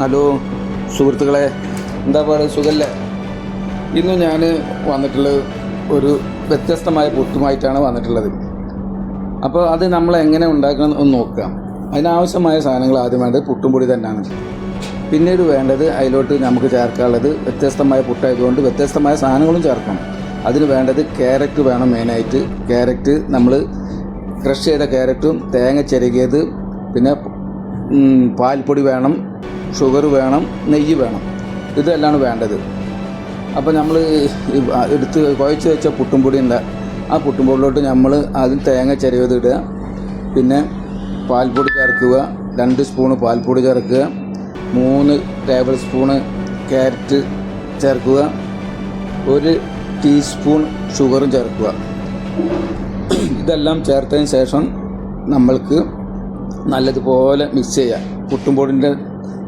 Hello സുഹൃത്തുക്കളെ. എന്താ പറയുക സുഖല്ലേ? ഇന്ന് ഞാൻ വന്നിട്ടുള്ളത് ഒരു വ്യത്യസ്തമായ പുട്ടുമായിട്ടാണ് വന്നിട്ടുള്ളത്. അപ്പോൾ അത് നമ്മൾ എങ്ങനെ ഉണ്ടാക്കണം എന്ന് നോക്കുക. അതിനാവശ്യമായ സാധനങ്ങൾ ആദ്യം വേണ്ടത് പുട്ടും പൊടി തന്നെയാണ്. പിന്നീട് വേണ്ടത് അതിലോട്ട് നമുക്ക് ചേർക്കാനുള്ളത് വ്യത്യസ്തമായ പുട്ടായതുകൊണ്ട് വ്യത്യസ്തമായ സാധനങ്ങളും ചേർക്കണം. അതിന് വേണ്ടത് ക്യാരറ്റ് വേണം മെയിനായിട്ട്. ക്യാരറ്റ് നമ്മൾ ക്രഷ് ചെയ്ത ക്യാരറ്റും തേങ്ങ ചിരകിയത് പിന്നെ പാൽപ്പൊടി വേണം. ഷുഗർ വേണം നെയ്യ് വേണം. ഇതെല്ലാമാണ് വേണ്ടത്. അപ്പോൾ നമ്മൾ എടുത്ത് കുഴച്ച് വെച്ച പുട്ടുംപൊടി ഉണ്ട് ആ പുട്ടുംപൊടിയിലോട്ട് നമ്മൾ ആദ്യം തേങ്ങ ചിരവിയത് ഇടുക. പിന്നെ പാൽപ്പൊടി ചേർക്കുക. രണ്ട് സ്പൂണ് പാൽപ്പൊടി ചേർക്കുക. മൂന്ന് ടേബിൾ സ്പൂണ് ക്യാരറ്റ് ചേർക്കുക. ഒരു ടീസ്പൂൺ ഷുഗറും ചേർക്കുക. ഇതെല്ലാം ചേർത്തതിന് ശേഷം നമ്മൾക്ക് നല്ലതുപോലെ മിക്സ് ചെയ്യാം. പുട്ടുംപൊടിന്റെ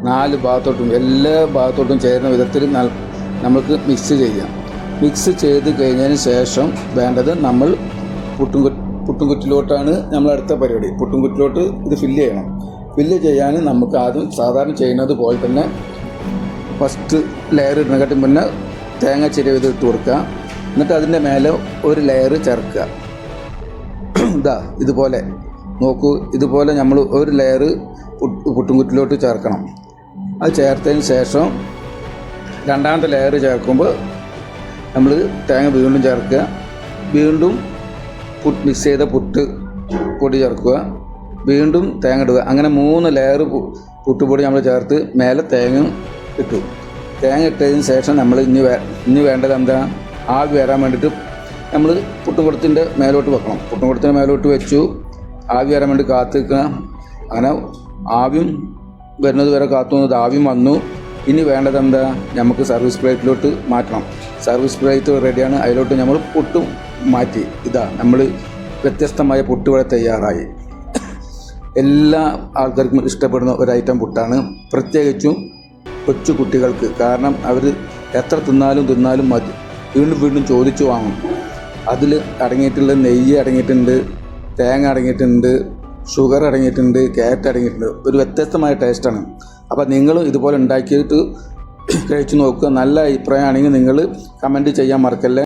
നാല് ഭാഗത്തോട്ടും എല്ലാ ഭാഗത്തോട്ടും ചേരുന്ന വിധത്തിൽ നമുക്ക് മിക്സ് ചെയ്യാം. മിക്സ് ചെയ്ത് കഴിഞ്ഞതിന് ശേഷം വേണ്ടത് നമ്മൾ പുട്ടും പുട്ടുംകുറ്റിലോട്ടാണ് നമ്മൾ അടുത്ത പരിപാടി. പുട്ടുംകുറ്റിലോട്ട് ഇത് ഫില്ല് ചെയ്യണം. ഫില്ല് ചെയ്യാൻ നമുക്ക് ആദ്യം സാധാരണ ചെയ്യുന്നത് പോലെ തന്നെ ഫസ്റ്റ് ലെയർ ഇടുന്നതിനെക്കാട്ടി മുന്നേ തേങ്ങ ചിരവിത് ഇട്ട് കൊടുക്കുക. എന്നിട്ട് അതിന്റെ മേലെ ഒരു ലെയർ ചേർക്കുക. ഇതാ ഇതുപോലെ. നോക്കൂ ഇതുപോലെ നമ്മൾ ഒരു ലെയർ പുട്ടുംകുറ്റിലോട്ട് ചേർക്കണം. അത് ചേർത്തതിന് ശേഷം രണ്ടാമത്തെ ലെയർ ചേർക്കുമ്പോൾ നമ്മൾ തേങ്ങ വീണ്ടും ചേർക്കുക. വീണ്ടും പുട്ട് മിക്സ് ചെയ്ത പുട്ട് പൊടി ചേർക്കുക. വീണ്ടും തേങ്ങ ഇടുക. അങ്ങനെ മൂന്ന് ലെയർ പുട്ടുപൊടി നമ്മൾ ചേർത്ത് മേലെ തേങ്ങ ഇട്ടു. തേങ്ങ ഇട്ടതിന് ശേഷം നമ്മൾ ഇനി വേ ഇനി വേണ്ടത് എന്താ? ആവി വരാൻ വേണ്ടിയിട്ട് നമ്മൾ പുട്ടുംകുടത്തിന്റെ മേലോട്ട് വെക്കണം. പുട്ടുംകുടത്തിന്റെ മേലോട്ട് വെച്ചു. ആവി വരാൻ വേണ്ടി കാത്തു നിൽക്കുക അങ്ങനെ ആവിയും വരുന്നത് വരെ കാത്തു നിന്നത് ആവിയും വന്നു. ഇനി വേണ്ടത് എന്താ? നമുക്ക് സർവീസ് പ്ലേറ്റിലോട്ട് മാറ്റണം. സർവീസ് പ്ലേറ്റ് റെഡിയാണ് അതിലോട്ട് നമ്മൾ പൊട്ടും മാറ്റി. ഇതാ നമ്മൾ വ്യത്യസ്തമായ പുട്ട് ഇവിടെ തയ്യാറായി. എല്ലാ ആൾക്കാർക്കും ഇഷ്ടപ്പെടുന്ന ഒരു ഐറ്റം പുട്ടാണ്. പ്രത്യേകിച്ചും കൊച്ചു കുട്ടികൾക്ക്. കാരണം അവർ എത്ര തിന്നാലും തിന്നാലും മതി. വീണ്ടും വീണ്ടും ചോദിച്ചു വാങ്ങും. അതിൽ അടങ്ങിയിട്ടുള്ള നെയ്യ് അടങ്ങിയിട്ടുണ്ട് തേങ്ങ അടങ്ങിയിട്ടുണ്ട് ഷുഗർ അടങ്ങിയിട്ടുണ്ട് ക്യാരറ്റ് അടങ്ങിയിട്ടുണ്ട്. ഒരു വ്യത്യസ്തമായ ടേസ്റ്റാണ് അപ്പോൾ നിങ്ങളും ഇതുപോലെ ഉണ്ടാക്കിയിട്ട് കഴിച്ചു നോക്കുക. നല്ല അഭിപ്രായമാണെങ്കിൽ നിങ്ങൾ കമന്റ് ചെയ്യാൻ മറക്കല്ലേ.